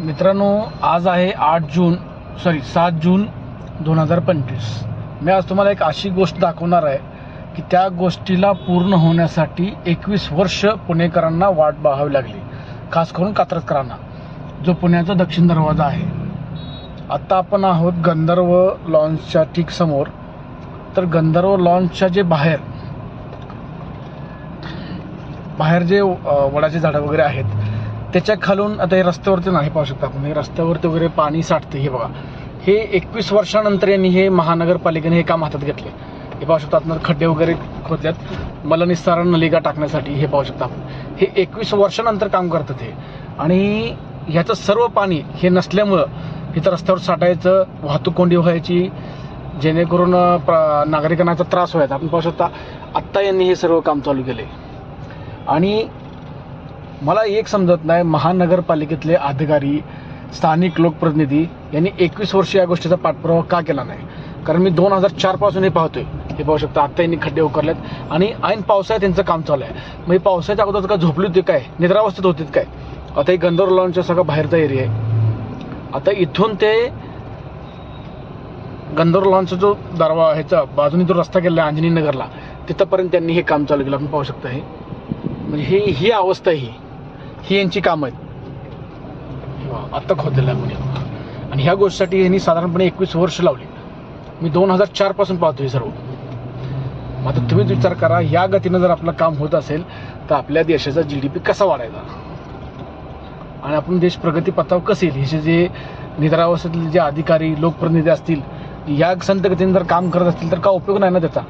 मित्रांनो आज आहे आठ जून सॉरी सात जून दोन हजार पंचवीस. मी आज तुम्हाला एक अशी गोष्ट दाखवणार आहे की त्या गोष्टीला पूर्ण होण्यासाठी एकवीस वर्ष पुणेकरांना वाट पाहावी लागली. खास करून कात्रजकरांना जो पुण्याचा दक्षिण दरवाजा आहे. आत्ता आपण आहोत गंधर्व लॉन्चच्या ठीक समोर. तर गंधर्व लॉन्चच्या जे बाहेर बाहेर जे वडाचे झाडं वगैरे आहेत त्याच्या खालून आता हे रस्त्यावरती नाही पाहू शकता आपण. हे रस्त्यावरती वगैरे पाणी साठते हे बघा. हे एकवीस वर्षानंतर यांनी हे महानगरपालिकेने हे काम हातात घेतले. हे पाहू शकता आपण खड्डे वगैरे खोदल्यात. मलनिस्सारण नलिका टाकण्यासाठी हे पाहू शकता आपण. हे एकवीस वर्षानंतर काम करतात हे. आणि ह्याचं सर्व पाणी हे नसल्यामुळं इथं रस्त्यावर साठायचं वाहतूक कोंडी व्हायची जेणेकरून प्र- नागरिकांना याचा त्रास व्हायचा. आपण पाहू शकता आत्ता यांनी हे सर्व काम चालू केले आणि मला एक समजत नाही महानगरपालिकेतले अधिकारी स्थानिक लोकप्रतिनिधी यांनी एकवीस वर्ष या गोष्टीचा पाठपुरावा का केला नाही? कारण मी दोन हजार चारपासून हे पाहतोय. हे पाहू शकता आत्ता यांनी खड्डे उकरलेत आणि ऐन पावसाळ्यात त्यांचं काम चालू आहे. मग हे पावसाच्या अगोदर का झोपली होती काय? निद्रावस्थेत होतीत काय? आता हे गंधर्व लॉनच्या सगळा बाहेरचा एरिया आहे. आता इथून ते गंधर्व लॉनचा जो दरवा ह्याचा बाजूने जो रस्ता गेला आहे अंजनी नगरला तिथंपर्यंत त्यांनी हे काम चालू केलं. आपण पाहू शकता हे. म्हणजे ही ही अवस्था आहे ही. ही यांची कामं आहेत. आत्ता खोदलेलं आहे आपण आणि ह्या गोष्टीसाठी यांनी साधारणपणे एकवीस वर्ष लावली. मी दोन हजार चारपासून पाहतो हे सर्व. मग आता तुम्हीच विचार करा या गतीनं जर आपलं काम होत असेल तर आपल्या देशाचा जी डी पी कसा वाढायचा? आणि आपण देश प्रगतीपथावर कसे येईल? ह्याचे जे निद्रावस्थेतले जे अधिकारी लोकप्रतिनिधी असतील या संत गतीने जर काम करत असतील तर का उपयोग नाही ना त्याचा?